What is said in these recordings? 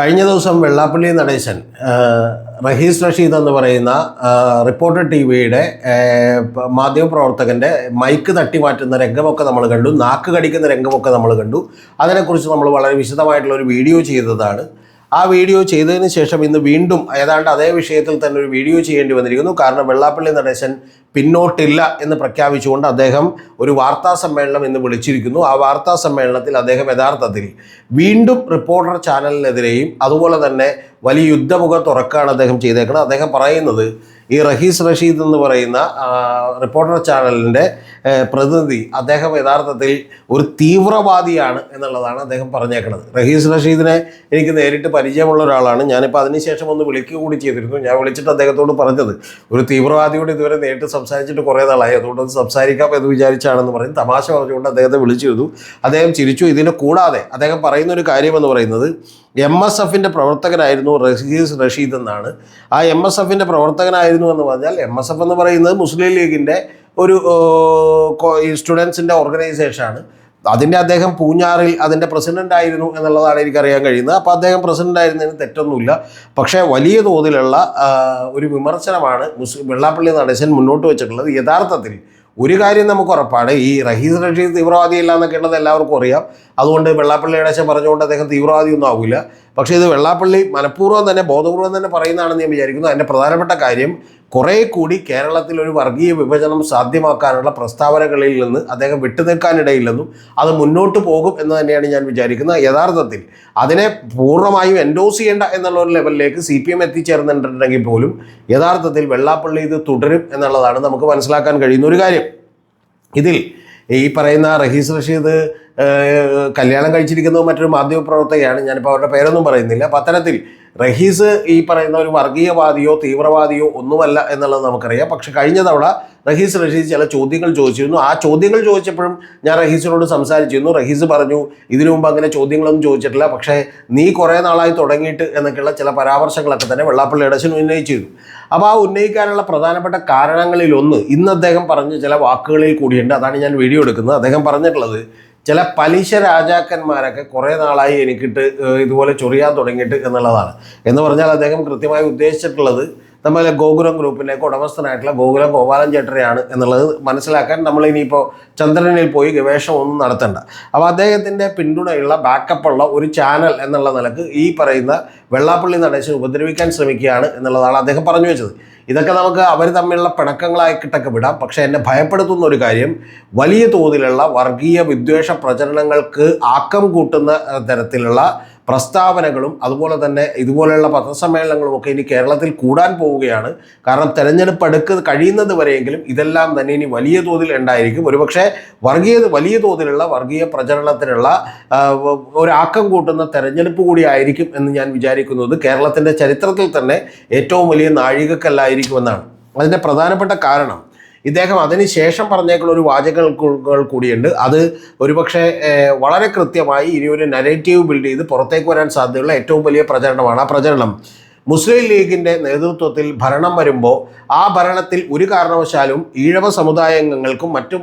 കഴിഞ്ഞ ദിവസം വെള്ളാപ്പള്ളി നടേശൻ റഹീസ് റഷീദ് എന്ന് പറയുന്ന റിപ്പോർട്ടർ ടി വിയുടെ മാധ്യമപ്രവർത്തകന്റെ മൈക്ക് തട്ടി മാറ്റുന്ന രംഗമൊക്കെ നമ്മൾ കണ്ടു നാക്ക് കടിക്കുന്ന രംഗമൊക്കെ നമ്മൾ കണ്ടു. അതിനെക്കുറിച്ച് നമ്മൾ വളരെ വിശദമായിട്ടുള്ള ഒരു വീഡിയോ ചെയ്തതാണ്. ആ വീഡിയോ ചെയ്തതിന് ശേഷം ഇന്ന് വീണ്ടും ഏതാണ്ട് അതേ വിഷയത്തിൽ തന്നെ ഒരു വീഡിയോ ചെയ്യേണ്ടി വന്നിരിക്കുന്നു. കാരണം വെള്ളാപ്പള്ളി നടേശൻ പിന്നോട്ടില്ല എന്ന് പ്രഖ്യാപിച്ചുകൊണ്ട് അദ്ദേഹം ഒരു വാർത്താ സമ്മേളനം ഇന്ന് വിളിച്ചിരിക്കുന്നു. ആ വാർത്താ സമ്മേളനത്തിൽ അദ്ദേഹം യഥാർത്ഥത്തിൽ വീണ്ടും റിപ്പോർട്ടർ ചാനലിനെതിരെയും അതുപോലെ തന്നെ വലിയ യുദ്ധമുഖം തുറക്കുകയാണ് അദ്ദേഹം ചെയ്തേക്കുന്നത്. അദ്ദേഹം പറയുന്നത് ഈ റഹീസ് റഷീദ് എന്ന് പറയുന്ന റിപ്പോർട്ടർ ചാനലിന്റെ പ്രതിനിധി അദ്ദേഹം യഥാർത്ഥത്തിൽ ഒരു തീവ്രവാദിയാണ് എന്നുള്ളതാണ് അദ്ദേഹം പറഞ്ഞേക്കുന്നത് റഹീസ് റഷീദിനെ എനിക്ക് നേരിട്ട് പരിചയമുള്ള ഒരാളാണ്. ഞാനിപ്പോൾ അതിനുശേഷം ഒന്ന് വിളിക്കുക കൂടി ചെയ്തിരുന്നു. ഞാൻ വിളിച്ചിട്ട് അദ്ദേഹത്തോട് പറഞ്ഞത് ഒരു തീവ്രവാദിയോട് ഇതുവരെ നേരിട്ട് സംസാരിച്ചിട്ട് കുറേ നാളായി. അതുകൊണ്ട് ഒന്ന് സംസാരിക്കാം എന്ന് വിചാരിച്ചാണെന്ന് പറയും തമാശ പറഞ്ഞുകൊണ്ട് അദ്ദേഹത്തെ വിളിച്ചിരുന്നു അദ്ദേഹം ചിരിച്ചു. ഇതിന് കൂടാതെ അദ്ദേഹം പറയുന്ന ഒരു കാര്യമെന്ന് പറയുന്നത് എം എസ് എഫിന്റെ പ്രവർത്തകനായിരുന്നു റഹീസ് റഷീദ് എന്നാണ്. ആ എം എസ് എഫിന്റെ പ്രവർത്തകനായിരുന്നു എന്ന് പറഞ്ഞാൽ എം എസ് എഫ് എന്ന് പറയുന്നത് മുസ്ലിം ലീഗിന്റെ ഒരു സ്റ്റുഡൻസിന്റെ ഓർഗനൈസേഷനാണ്. അതിന്റെ അദ്ദേഹം പൂഞ്ഞാറിൽ അതിന്റെ പ്രസിഡന്റ് ആയിരുന്നു എന്നുള്ളതാണ് എനിക്കറിയാൻ കഴിയുന്നത്. അപ്പോൾ അദ്ദേഹം പ്രസിഡന്റ് ആയിരുന്നതിന് തെറ്റൊന്നുമില്ല. പക്ഷേ വലിയ തോതിലുള്ള ഒരു വിമർശനമാണ് മുസ്ലിം വെള്ളാപ്പള്ളി നടേശൻ മുന്നോട്ട് വെച്ചിട്ടുള്ളത്. യഥാർത്ഥത്തിൽ ഒരു കാര്യം നമുക്ക് ഉറപ്പാണ്. ഈ റഹീസ് റഷീദ് തീവ്രവാദിയല്ല എന്നൊക്കെ ഉള്ളത് എല്ലാവർക്കും അറിയാം. അതുകൊണ്ട് വെള്ളാപ്പള്ളി നടേശൻ പറഞ്ഞുകൊണ്ട് അദ്ദേഹം തീവ്രവാദിയൊന്നും ആവില്ല പക്ഷേ ഇത് വെള്ളാപ്പള്ളി മനഃപൂർവം തന്നെ ബോധപൂർവം തന്നെ പറയുന്നതാണെന്ന് ഞാൻ വിചാരിക്കുന്നു. അതിന്റെ പ്രധാനപ്പെട്ട കാര്യം കുറേ കൂടി കേരളത്തിൽ ഒരു വർഗീയ വിഭജനം സാധ്യമാക്കാനുള്ള പ്രസ്താവനകളിൽ നിന്ന് അദ്ദേഹം വിട്ടുനിൽക്കാനിടയില്ലെന്നും അത് മുന്നോട്ട് പോകും എന്ന് തന്നെയാണ് ഞാൻ വിചാരിക്കുന്നത്. യഥാർത്ഥത്തിൽ അതിനെ പൂർണമായും എൻഡോസ് ചെയ്യേണ്ട എന്നുള്ള ഒരു ലെവലിലേക്ക് സി പി എം എത്തിച്ചേർന്നിട്ടുണ്ടെങ്കിൽ പോലും യഥാർത്ഥത്തിൽ വെള്ളാപ്പള്ളി ഇത് തുടരും എന്നുള്ളതാണ് നമുക്ക് മനസ്സിലാക്കാൻ കഴിയുന്ന ഒരു കാര്യം. ഇതിൽ ഈ പറയുന്ന റഹീസ് റഷീദ് കല്യാണം കഴിച്ചിരിക്കുന്നത് മറ്റൊരു മാധ്യമപ്രവർത്തകയാണ്. ഞാനിപ്പോൾ അവരുടെ പേരൊന്നും പറയുന്നില്ല. അപ്പം അത്തരത്തിൽ റഹീസ് ഈ പറയുന്ന ഒരു വർഗീയവാദിയോ തീവ്രവാദിയോ ഒന്നുമല്ല എന്നുള്ളത് നമുക്കറിയാം. പക്ഷെ കഴിഞ്ഞ തവണ റഹീസ് റഷീദ് ചില ചോദ്യങ്ങൾ ചോദിച്ചിരുന്നു. ആ ചോദ്യങ്ങൾ ചോദിച്ചപ്പോഴും ഞാൻ റഹീസിനോട് സംസാരിച്ചിരുന്നു. റഹീസ് പറഞ്ഞു ഇതിനു മുമ്പ് അങ്ങനെ ചോദ്യങ്ങളൊന്നും ചോദിച്ചിട്ടില്ല. പക്ഷേ നീ കുറേ നാളായി തുടങ്ങിയിട്ട് എന്നൊക്കെയുള്ള ചില പരാമർശങ്ങളൊക്കെ തന്നെ വെള്ളാപ്പള്ളി ഇടശൻ ഉന്നയിച്ചിരുന്നു. അപ്പോൾ ആ ഉന്നയിക്കാനുള്ള പ്രധാനപ്പെട്ട കാരണങ്ങളിലൊന്ന് ഇന്ന് അദ്ദേഹം പറഞ്ഞ ചില വാക്കുകളിൽ കൂടിയുണ്ട്. അതാണ് ഞാൻ വീഡിയോ എടുക്കുന്നത്. അദ്ദേഹം പറഞ്ഞിട്ടുള്ളത് ചില പലിശ രാജാക്കന്മാരൊക്കെ കുറേ നാളായി എനിക്കിട്ട് ഇതുപോലെ ചൊറിയാൻ തുടങ്ങിയിട്ട് എന്നുള്ളതാണ്. എന്ന് പറഞ്ഞാൽ അദ്ദേഹം കൃത്യമായി ഉദ്ദേശിച്ചിട്ടുള്ളത് നമ്മളെ ഗോകുലം ഗ്രൂപ്പിലേക്ക് ഉടമസ്ഥനായിട്ടുള്ള ഗോകുലം ഗോപാലൻ ചേട്ടനെയാണ് എന്നുള്ളത് മനസ്സിലാക്കാൻ നമ്മൾ ഇനിയിപ്പോൾ ചന്ദ്രനിൽ പോയി ഗവേഷണം ഒന്നും നടത്തണ്ട. അപ്പോൾ അദ്ദേഹത്തിന്റെ പിന്തുണയുള്ള ബാക്കപ്പുള്ള ഒരു ചാനൽ എന്നുള്ള നിലയ്ക്ക് ഈ പറയുന്ന വെള്ളാപ്പള്ളി നടേശൻ ഉപദ്രവിക്കാൻ ശ്രമിക്കുകയാണ് എന്നുള്ളതാണ് അദ്ദേഹം പറഞ്ഞു വെച്ചത്. ഇതൊക്കെ നമുക്ക് അവർ തമ്മിലുള്ള പിണക്കങ്ങളായിട്ടൊക്കെ വിടാം. പക്ഷേ എന്നെ ഭയപ്പെടുത്തുന്ന ഒരു കാര്യം വലിയ തോതിലുള്ള വർഗീയ വിദ്വേഷ പ്രചരണങ്ങൾക്ക് ആക്കം കൂട്ടുന്ന തരത്തിലുള്ള പ്രസ്താവനകളും അതുപോലെ തന്നെ ഇതുപോലെയുള്ള പത്രസമ്മേളനങ്ങളും ഒക്കെ ഇനി കേരളത്തിൽ കൂടാൻ പോവുകയാണ്. കാരണം തെരഞ്ഞെടുപ്പ് അടുക്ക് കഴിയുന്നത് വരെയെങ്കിലും ഇതെല്ലാം തന്നെ ഇനി വലിയ തോതിൽ ഉണ്ടായിരിക്കും. ഒരുപക്ഷെ വർഗീയ വലിയ തോതിലുള്ള വർഗീയ പ്രചരണത്തിനുള്ള ഒരാക്കം കൂട്ടുന്ന തെരഞ്ഞെടുപ്പ് കൂടി ആയിരിക്കും എന്ന് ഞാൻ വിചാരിക്കുന്നത്. കേരളത്തിന്റെ ചരിത്രത്തിൽ തന്നെ ഏറ്റവും വലിയ നാഴികക്കല്ലായിരിക്കുമെന്നാണ്. അതിന്റെ പ്രധാനപ്പെട്ട കാരണം ഇദ്ദേഹം അതിന് ശേഷം പറഞ്ഞേക്കുള്ള ഒരു വാചകങ്ങൾ കൂടിയുണ്ട്. അത് ഒരുപക്ഷെ വളരെ കൃത്യമായി ഇനി ഒരു നരേറ്റീവ് ബിൽഡ് ചെയ്ത് പുറത്തേക്ക് വരാൻ സാധ്യതയുള്ള ഏറ്റവും വലിയ പ്രചരണമാണ് ആ പ്രചരണം. മുസ്ലിം ലീഗിന്റെ നേതൃത്വത്തിൽ ഭരണം വരുമ്പോൾ ആ ഭരണത്തിൽ ഒരു കാരണവശാലും ഈഴവ സമുദായാംഗങ്ങൾക്കും മറ്റു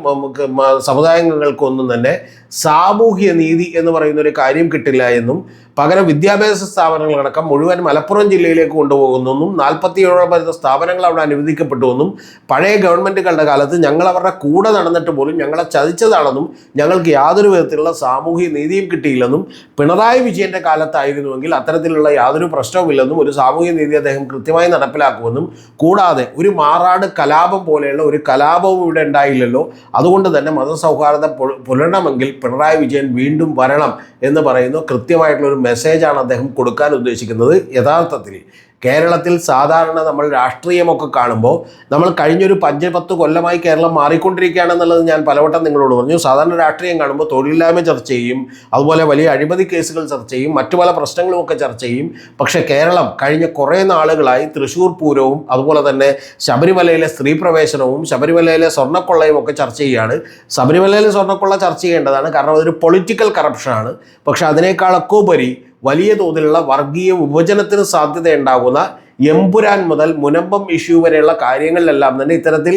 സമുദായങ്ങൾക്കും ഒന്നും തന്നെ സാമൂഹ്യ നീതി എന്ന് പറയുന്ന ഒരു കാര്യം കിട്ടില്ല എന്നും പകരം വിദ്യാഭ്യാസ സ്ഥാപനങ്ങളടക്കം മുഴുവൻ മലപ്പുറം ജില്ലയിലേക്ക് കൊണ്ടുപോകുന്നെന്നും നാൽപ്പത്തിയേഴോളം വരുന്ന സ്ഥാപനങ്ങൾ അവിടെ അനുവദിക്കപ്പെട്ടുവെന്നും പഴയ ഗവൺമെന്റുകളുടെ കാലത്ത് ഞങ്ങൾ അവരുടെ കൂടെ നടന്നിട്ട് പോലും ഞങ്ങളെ ചതിച്ചതാണെന്നും ഞങ്ങൾക്ക് യാതൊരു വിധത്തിലുള്ള സാമൂഹ്യ നീതിയും കിട്ടിയില്ലെന്നും പിണറായി വിജയന്റെ കാലത്തായിരുന്നുവെങ്കിൽ അത്തരത്തിലുള്ള യാതൊരു പ്രശ്നവുമില്ലെന്നും ഒരു സാമൂഹ്യ നീതി അദ്ദേഹം കൃത്യമായി നടപ്പിലാക്കുമെന്നും കൂടാതെ ഒരു മാറാട് കലാപം പോലെയുള്ള ഒരു കലാപവും ഇവിടെ ഉണ്ടായില്ലല്ലോ. അതുകൊണ്ട് തന്നെ മതസൗഹാർദ്ദം പുല- പുലരണമെങ്കിൽ പിണറായി വിജയൻ വീണ്ടും വരണം എന്ന് പറയുന്നു കൃത്യമായിട്ടുള്ള ഒരു മെസ്സേജാണ് അദ്ദേഹം കൊടുക്കാൻ ഉദ്ദേശിക്കുന്നത്. യഥാർത്ഥത്തിൽ കേരളത്തിൽ സാധാരണ നമ്മൾ രാഷ്ട്രീയമൊക്കെ കാണുമ്പോൾ നമ്മൾ കഴിഞ്ഞൊരു പഞ്ച് പത്ത് കൊല്ലമായി കേരളം മാറിക്കൊണ്ടിരിക്കുകയാണെന്നുള്ളത് ഞാൻ പലവട്ടം നിങ്ങളോട് പറഞ്ഞു. സാധാരണ രാഷ്ട്രീയം കാണുമ്പോൾ തൊഴിലില്ലായ്മ ചർച്ച ചെയ്യും അതുപോലെ വലിയ അഴിമതി കേസുകൾ ചർച്ച ചെയ്യും മറ്റു പല പ്രശ്നങ്ങളും ഒക്കെ ചർച്ച ചെയ്യും. പക്ഷേ കേരളം കഴിഞ്ഞ കുറേ നാളുകളായി തൃശ്ശൂർ പൂരവും അതുപോലെ തന്നെ ശബരിമലയിലെ സ്ത്രീ പ്രവേശനവും ശബരിമലയിലെ സ്വർണക്കൊള്ളയും ഒക്കെ ചർച്ച ചെയ്യുകയാണ് ശബരിമലയിലെ സ്വർണക്കൊള്ള ചർച്ച ചെയ്യേണ്ടതാണ്. കാരണം അതൊരു പൊളിറ്റിക്കൽ കറപ്ഷനാണ് പക്ഷേ അതിനേക്കാളൊക്കെ ഉപരി വലിയ തോതിലുള്ള വർഗീയ വിഭജനത്തിന് സാധ്യതയുണ്ടാകുന്ന എമ്പുരാൻ മുതൽ മുനമ്പം ഇഷ്യൂ വരെയുള്ള കാര്യങ്ങളിലെല്ലാം തന്നെ ഇത്തരത്തിൽ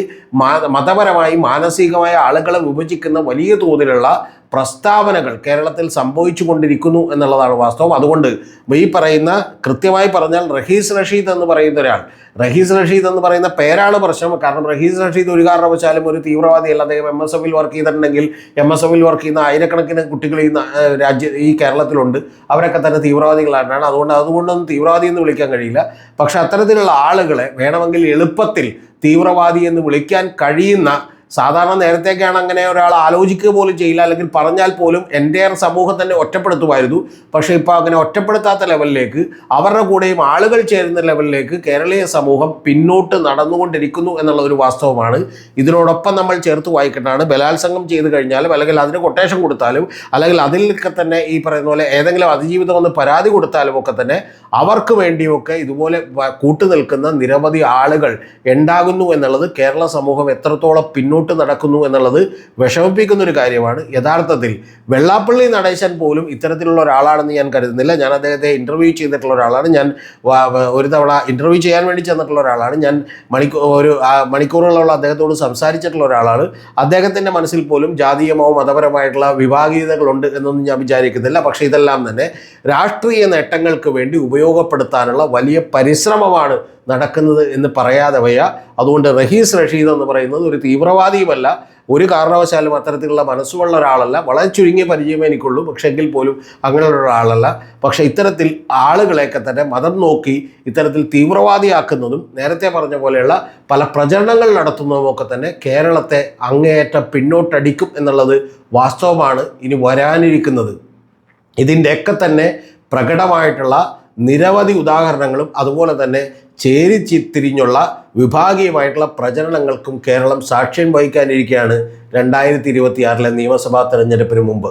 മതപരമായി മാനസികമായ ആളുകളെ വിഭജിക്കുന്ന വലിയ തോതിലുള്ള പ്രസ്താവനകൾ കേരളത്തിൽ സംഭവിച്ചു കൊണ്ടിരിക്കുന്നു എന്നുള്ളതാണ് വാസ്തവം. അതുകൊണ്ട് ഈ പറയുന്ന കൃത്യമായി പറഞ്ഞാൽ റഹീസ് റഷീദ് എന്ന് പറയുന്ന ഒരാൾ റഹീസ് റഷീദ് എന്ന് പറയുന്ന പേരാണ് പ്രശ്നം. കാരണം റഹീസ് റഷീദ് ഒരു കാരണവശാലും ഒരു തീവ്രവാദിയല്ല. അദ്ദേഹം എം എസ് എഫിൽ വർക്ക് ചെയ്തിട്ടുണ്ടെങ്കിൽ എം എസ് എഫിൽ വർക്ക് ചെയ്യുന്ന ആയിരക്കണക്കിന് കുട്ടികൾ ഈ രാജ്യ ഈ കേരളത്തിലുണ്ട്. അവരൊക്കെ തന്നെ തീവ്രവാദികളാണ്. അതുകൊണ്ട് അതുകൊണ്ടൊന്നും തീവ്രവാദി എന്ന് വിളിക്കാൻ കഴിയില്ല. പക്ഷെ അത്തരത്തിലുള്ള ആളുകളെ വേണമെങ്കിൽ എളുപ്പത്തിൽ തീവ്രവാദി എന്ന് വിളിക്കാൻ കഴിയുന്ന സാധാരണ നേരത്തേക്കാണ് അങ്ങനെ ഒരാൾ ആലോചിക്കുക പോലും ചെയ്യില്ല അല്ലെങ്കിൽ പറഞ്ഞാൽ പോലും എന്റെ സമൂഹം തന്നെ ഒറ്റപ്പെടുത്തുമായിരുന്നു. പക്ഷേ ഇപ്പോൾ അങ്ങനെ ഒറ്റപ്പെടുത്താത്ത ലെവലിലേക്ക് അവരുടെ കൂടെയും ആളുകൾ ചേരുന്ന ലെവലിലേക്ക് കേരളീയ സമൂഹം പിന്നോട്ട് നടന്നുകൊണ്ടിരിക്കുന്നു എന്നുള്ള ഒരു വാസ്തവമാണ്. ഇതിനോടൊപ്പം നമ്മൾ ചേർത്ത് വായിക്കേണ്ടതാണ് ബലാത്സംഗം ചെയ്തു കഴിഞ്ഞാലും അല്ലെങ്കിൽ അതിന് കൊട്ടേഷൻ കൊടുത്താലും അല്ലെങ്കിൽ അതിലൊക്കെ തന്നെ ഈ പറയുന്ന പോലെ ഏതെങ്കിലും അതിജീവിതം ഒന്ന് പരാതി കൊടുത്താലും ഒക്കെ തന്നെ അവർക്ക് വേണ്ടിയൊക്കെ ഇതുപോലെ കൂട്ടുനിൽക്കുന്ന നിരവധി ആളുകൾ ഉണ്ടാകുന്നു എന്നുള്ളത് കേരള സമൂഹം എത്രത്തോളം പിന്നോട്ട് നടക്കുന്നു എന്നുള്ളത് വിഷമിപ്പിക്കുന്ന ഒരു കാര്യമാണ്. യഥാർത്ഥത്തിൽ വെള്ളാപ്പള്ളി നടേശൻ പോലും ഇത്തരത്തിലുള്ള ഒരാളാണെന്ന് ഞാൻ കരുതുന്നില്ല. ഞാൻ അദ്ദേഹത്തെ ഇന്റർവ്യൂ ചെയ്തിട്ടുള്ള ഒരാളാണ്. ഞാൻ ഒരു തവണ ഇന്റർവ്യൂ ചെയ്യാൻ വേണ്ടി ചെന്നിട്ടുള്ള ഒരാളാണ്. ഞാൻ മണിക്കൂർ ഒരു മണിക്കൂറുകളുള്ള മണിക്കൂറുകളോളം അദ്ദേഹത്തോട് സംസാരിച്ചിട്ടുള്ള ഒരാളാണ്. അദ്ദേഹത്തിന്റെ മനസ്സിൽ പോലും ജാതീയമോ മതപരമായിട്ടുള്ള വിഭാഗീയതകളുണ്ട് എന്നൊന്നും ഞാൻ വിചാരിക്കുന്നില്ല. പക്ഷേ ഇതെല്ലാം തന്നെ രാഷ്ട്രീയ നേട്ടങ്ങൾക്ക് വേണ്ടി ഉപയോഗപ്പെടുത്താനുള്ള വലിയ പരിശ്രമമാണ് നടക്കുന്നത് എന്ന് പറയാതെ വയ്യ. അതുകൊണ്ട് റഹീസ് റഷീദ് എന്ന് പറയുന്നത് ഒരു തീവ്രവാദിയുമല്ല. ഒരു കാരണവശാലും അത്തരത്തിലുള്ള മനസ്സുള്ള ഒരാളല്ല. വളരെ ചുരുങ്ങിയ പരിചയമേ എനിക്കുള്ളൂ. പക്ഷെങ്കിൽ പോലും അങ്ങനെയുള്ള ഒരാളല്ല. പക്ഷേ ഇത്തരത്തിൽ ആളുകളെയൊക്കെ തന്നെ മതം നോക്കി ഇത്തരത്തിൽ തീവ്രവാദിയാക്കുന്നതും നേരത്തെ പറഞ്ഞ പോലെയുള്ള പല പ്രചരണങ്ങൾ നടത്തുന്നതുമൊക്കെ തന്നെ കേരളത്തെ അങ്ങേയറ്റം പിന്നോട്ടടിക്കും എന്നുള്ളത് വാസ്തവമാണ് ഇനി വരാനിരിക്കുന്നത്. ഇതിന്റെയൊക്കെ തന്നെ പ്രകടമായിട്ടുള്ള നിരവധി ഉദാഹരണങ്ങളും അതുപോലെ തന്നെ ചേരിച്ചിത്തിരിഞ്ഞുള്ള വിഭാഗീയമായിട്ടുള്ള പ്രചരണങ്ങൾക്കും കേരളം സാക്ഷ്യം വഹിക്കാനിരിക്കുകയാണ് രണ്ടായിരത്തി ഇരുപത്തിയാറിലെ നിയമസഭാ തെരഞ്ഞെടുപ്പിന് മുമ്പ്.